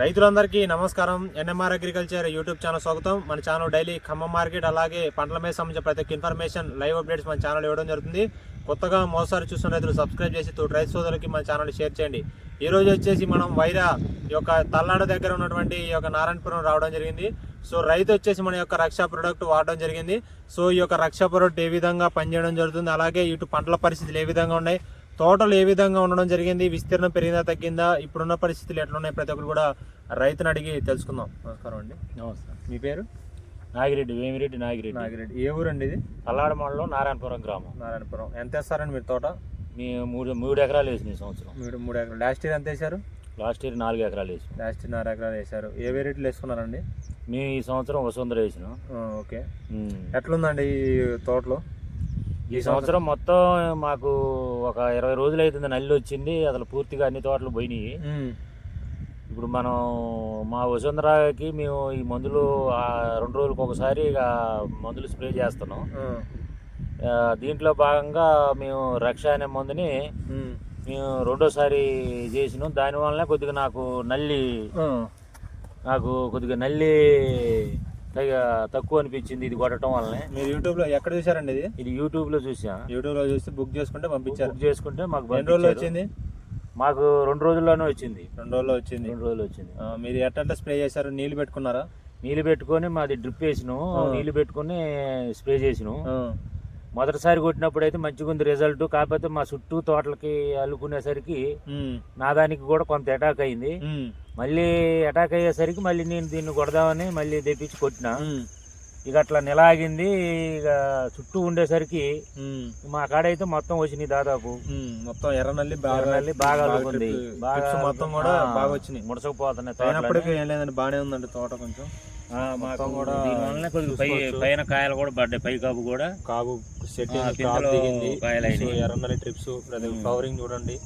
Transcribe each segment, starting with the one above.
రైతులందరికీ నమస్కారం. NMR agriculture YouTube channel స్వాగతం. మన ఛానల్ డైలీ ఖమ్మం మార్కెట్ అలాగే పంటల మీద సంబంధించిన ప్రతి ఒక్క ఇన్ఫర్మేషన్ లైవ్ అప్డేట్స్ మన ఛానల్ ఇవ్వడం జరుగుతుంది. కొత్తగా మోసారి చూస్తున్న రైతులు సబ్స్క్రైబ్ చేసి తోటి రైతు సోదరులకి మన ఛానల్ షేర్ చేయండి. ఈ రోజు వచ్చేసి మనం వైరా ఈ యొక్క తల్లాడ దగ్గర ఉన్నటువంటి ఈ యొక్క నారాయణపురం రావడం జరిగింది. సో రైతు వచ్చేసి మన యొక్క రక్షా ప్రొడక్ట్ వాడడం జరిగింది. సో ఈ యొక్క రక్షా ప్రొడక్ట్ ఏ విధంగా పనిచేయడం జరుగుతుంది అలాగే ఇటు పంటల పరిస్థితులు ఏ విధంగా ఉన్నాయి తోటలు ఏ విధంగా ఉండడం జరిగింది విస్తీర్ణం పెరిగిందా తగ్గిందా ఇప్పుడున్న పరిస్థితులు ఎట్లున్నాయి ప్రతి ఒక్కరు కూడా రైతుని అడిగి తెలుసుకుందాం. నమస్కారం అండి. నమస్తే మీ పేరు? నాగిరెడ్డి వేమిరెడ్డి నాగిరెడ్డి. నాగిరెడ్డి. ఏ ఊరండి ఇది? పల్లాడ మండలం నారాయణపురం గ్రామం. నారాయణపురం. ఎంత వేస్తారండి మీరు తోట? మీ మూడు మూడు ఎకరాలు వేసిన ఈ సంవత్సరం. మీరు మూడు ఎకరాలు. లాస్ట్ ఇయర్ ఎంత వేశారు? లాస్ట్ ఇయర్ నాలుగు ఎకరాలు వేసిన. లాస్ట్ ఇయర్ నాలుగు ఎకరాలు వేశారు. ఏ వెరైటీలు వేసుకున్నారండి? మేము ఈ సంవత్సరం వసుంధర వేసినాం. ఓకే. ఎట్లుందండి ఈ తోటలో? ఈ సంవత్సరం మొత్తం మాకు ఒక ఇరవై రోజులు అవుతుంది నల్లి వచ్చింది. అసలు పూర్తిగా అన్ని తోటలు పోయినాయి. ఇప్పుడు మనం మా వసుంధరకి మేము ఈ మందులు ఆ రెండు రోజులకు ఒకసారి ఇక మందులు స్ప్రే చేస్తున్నాం. దీంట్లో భాగంగా మేము రక్ష అనే మందుని మేము రెండోసారి చేసినాం. దానివల్లనే కొద్దిగా నాకు నల్లి నాకు కొద్దిగా నల్లి తక్కువ అనిపించింది ఇది కొట్టడం వల్లనే. మీరు యూట్యూబ్లో ఎక్కడ చూసారండి ఇది? ఇది యూట్యూబ్లో చూసా యూట్యూబ్లో చూసి బుక్ చేసుకుంటే పంపించారు. బుక్ చేసుకుంటే మాకు ఎన్ని రోజులు. వచ్చింది? మాకు రెండు రోజుల్లోనే వచ్చింది. రెండు రోజుల్లో వచ్చింది. రెండు రోజులు వచ్చింది. మీరు ఎట్లా స్ప్రే చేశారు? నీళ్ళు పెట్టుకున్నారా? నీళ్ళు పెట్టుకొని మాది డ్రిప్ వేసినాం. ఆ. నీళ్ళు పెట్టుకొని స్ప్రే చేసినాం. మొదటిసారి కొట్టినప్పుడు అయితే మంచిగా ఉంది రిజల్ట్. కాకపోతే మా చుట్టూ తోటలకి అల్లుకునేసరికి నా దానికి కూడా కొంత అటాక్ అయింది. మళ్ళీ అటాక్ అయ్యేసరికి మళ్ళీ నేను దీన్ని కొడదామని మళ్ళీ తెప్పించి కొట్టిన. ఇక అట్లా నిలాగింది ఇక చుట్టూ ఉండేసరికి మా కాడైతే మొత్తం వచ్చినాయి దాదాపు. మొత్తం ఎర్రనల్లి ఎర్రనల్లి బాగా అల్లుకుంది బాగా మొత్తం కూడా బాగా వచ్చినాయి. ముడసకపోతున్నాయి. అయినప్పటికీ ఏం లేదండి బాగానే ఉందండి తోట కొంచెం. కొద్దిగా. పైన కాయలు కూడా పడ్డాయి పై కాపు కూడా. కాగు సెట్ దిగింది. ఎర్రనల్లి ట్రిప్స్. ఫ్లవరింగ్ చూడండి.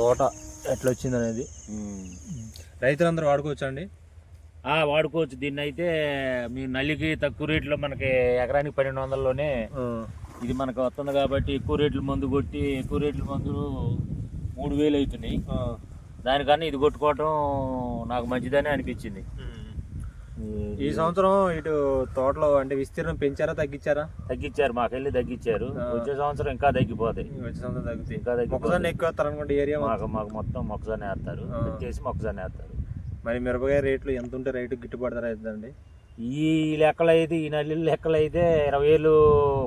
తోట ఎట్లా వచ్చింది అనేది. రైతులందరూ వాడుకోవచ్చు అండి వాడుకోవచ్చు. దీన్ని అయితే మీ నల్లికి తక్కువ రేట్లో మనకి ఎకరానికి పన్నెండు వందల్లోనే ఇది మనకు వస్తుంది కాబట్టి ఎక్కువ రేట్లు మందు కొట్టి ఎక్కువ రేట్ల మందులు మూడు వేలు అవుతున్నాయి. దానికన్నా ఇది కొట్టుకోవటం నాకు మంచిదని అనిపించింది. ఈ సంవత్సరం ఇటు తోటలో అంటే విస్తీర్ణం పెంచారా తగ్గించారా? తగ్గించారు మాకెళ్ళి తగ్గించారు. వచ్చే సంవత్సరం ఇంకా తగ్గిపోతాయి. వచ్చే సంవత్సరం తగ్గుతాయి. ఇంకా మొక్కజొన్న ఎక్కువ అనుకుంటే ఏరియా మాకు మాకు మొత్తం మొక్కజొన్న వేస్తారు. వచ్చేసి మొక్కజొన్న వేస్తారు. మరి మిరపకాయ రేట్లు ఎంత ఉంటే రైతు గిట్టుబాటు ధర అవుతుందండి ఈ లెక్కలు అయితే ఈ నల్లి లెక్కలు అయితే ఇరవై వేలు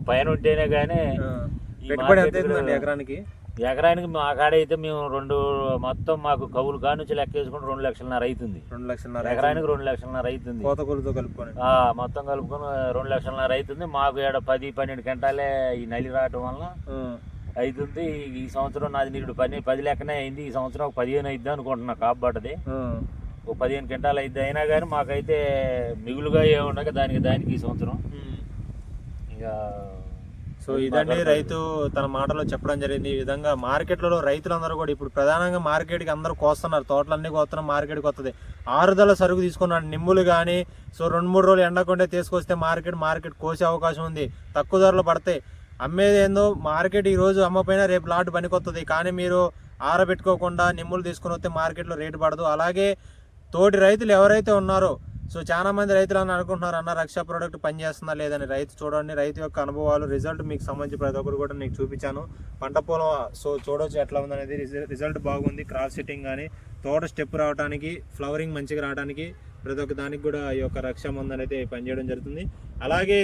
పైన ఉంటేనే కానీ పెట్టుబడి ఎంత ఎకరానికి? ఎకరానికి మా కాడ అయితే మేము రెండు మొత్తం మాకు కవులు కాడ నుంచి లెక్క వేసుకుంటే రెండు లక్షలన్నర అవుతుంది రెండు లక్షల ఎకరానికి రెండు లక్షలన్నర అవుతుంది కోత కూలితో కలుపుకొని. ఆ, మొత్తం కలుపుకొని రెండు లక్షలన్నర అవుతుంది మాకు ఏడ పది పన్నెండు గంటలే ఈ నల్లి రావటం వలన ఆ, అవుతుంది ఈ సంవత్సరం నాది నీడు పని పది లెక్కనే అయింది. ఈ సంవత్సరం ఒక పదిహేను అయిద్దాం అనుకుంటున్నా ఆ. ఒక పదిహేను గంటలు అయిద్ది అయినా కానీ మాకైతే మిగులుగా ఏముండక దానికి దానికి ఈ సంవత్సరం. ఇక సో ఇదండి రైతు తన మాటలో చెప్పడం జరిగింది. ఈ విధంగా మార్కెట్లలో రైతులందరూ కూడా ఇప్పుడు ప్రధానంగా మార్కెట్కి అందరూ కోస్తున్నారు. తోటలన్నీ కోస్తున్నారు మార్కెట్కి వస్తుంది ఆరుదల సరుకు తీసుకున్నాడు నిమ్ములు కానీ సో రెండు మూడు రోజులు ఎండకుంటే తీసుకొస్తే మార్కెట్ మార్కెట్ కోసే అవకాశం ఉంది. తక్కువ ధరలు పడతాయి. అమ్మేది ఏందో మార్కెట్ ఈ రోజు అమ్మపోయినా రేపు లాట్ పనికొస్తుంది కానీ మీరు ఆరబెట్టుకోకుండా నిమ్ములు తీసుకుని వస్తే మార్కెట్లో రేటు పడదు. అలాగే తోటి రైతులు ఎవరైతే ఉన్నారో సో చాలా మంది రైతులు అని అనుకుంటున్నారు అన్న రక్ష ప్రోడక్ట్ పనిచేస్తుందా లేదని రైతు చూడండి. రైతు యొక్క అనుభవాలు రిజల్ట్ మీకు సంబంధించి ప్రతి ఒక్కరు కూడా నీకు చూపించాను. పంట పొలం సో చూడవచ్చు ఎట్లా ఉందనేది. రిజల్ట్ బాగుంది. క్రాస్ సెట్టింగ్ కానీ తోట స్టెప్ రావడానికి ఫ్లవరింగ్ మంచిగా రావడానికి ప్రతి ఒక్క దానికి కూడా ఈ యొక్క రక్ష మందు అనేది పనిచేయడం జరుగుతుంది. అలాగే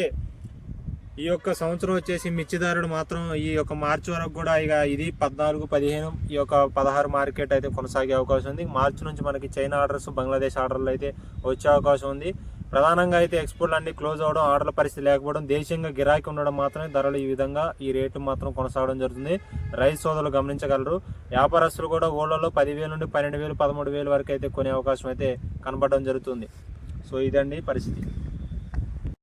ఈ యొక్క సంవత్సరం వచ్చేసి మిర్చిదారుడు మాత్రం ఈ యొక్క మార్చి వరకు కూడా ఇక ఇది పద్నాలుగు పదిహేను ఈ యొక్క పదహారు మార్కెట్ అయితే కొనసాగే అవకాశం ఉంది. మార్చి నుంచి మనకి చైనా ఆర్డర్స్ బంగ్లాదేశ్ ఆర్డర్లు అయితే వచ్చే అవకాశం ఉంది. ప్రధానంగా అయితే ఎక్స్పోర్ట్లు అన్ని క్లోజ్ అవ్వడం ఆర్డర్ల పరిస్థితి లేకపోవడం దేశీయంగా గిరాకీ ఉండడం మాత్రమే ధరలు ఈ విధంగా ఈ రేటు మాత్రం కొనసాగడం జరుగుతుంది. రైస్ సోదరులు గమనించగలరు. వ్యాపారస్తులు కూడా ఓళ్ళలో పదివేల నుండి పన్నెండు వేలు పదమూడు వేలు వరకు అయితే కొనే అవకాశం అయితే కనపడడం జరుగుతుంది. సో ఇదండి పరిస్థితి.